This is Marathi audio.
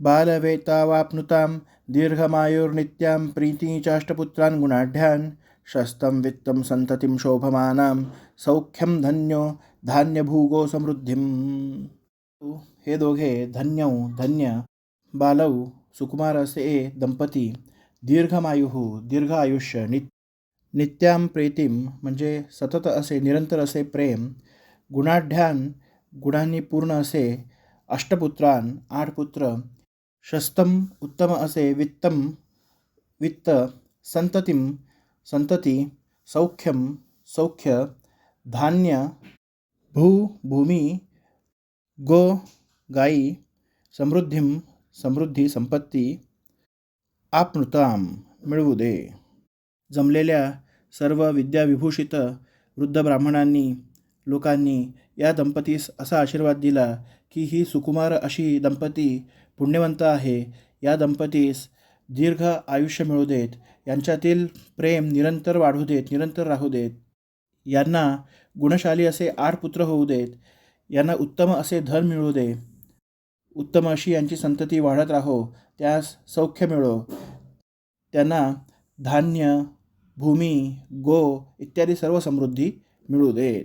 बालवेतावाप्नुतां दीर्घमायुर्नित्यां प्रीतिं चाष्टपुत्रान् गुणाढ्यान् शस्तं वित्तं सन्ततिं शोभमानां सौख्यं धन्यो धान्यभूगो समृद्धिं। हे दोघे धन्यौ धन्य। बालौ सुकुमार असे दंपती। दीर्घमायुः दीर्घ आयुष्य नित नित्याम प्रीतीम म्हणजे सतत असे निरंतर असे प्रेम। गुणाढ्यान गुणांनी पूर्ण असे अष्टपुत्रान आठ पुत्र। शस्तम उत्तम असे वित्तम वित्त संततिम संतती सौख्यम सौख्य धान्य भू भूमी गो गाई समृद्धिम समृद्धी संपत्ती आपनुताम मिळवू दे जमलेल्या सर्व विद्याविभूषित वृद्ध ब्राह्मणांनी लोकांनी या दंपतीस असा आशीर्वाद दिला की ही सुकुमार अशी दंपती पुण्यवंत आहे. या दंपतीस दीर्घ आयुष्य मिळू देत यांच्यातील प्रेम निरंतर वाढू देत निरंतर राहू देत. यांना गुणशाली असे आठ पुत्र होऊ देत यांना उत्तम असे धन मिळू दे. उत्तम अशी यांची संतती वाढत राहो त्यास सौख्य मिळो. त्यांना धान्य भूमी गो इत्यादी सर्व समृद्धी मिळू देत.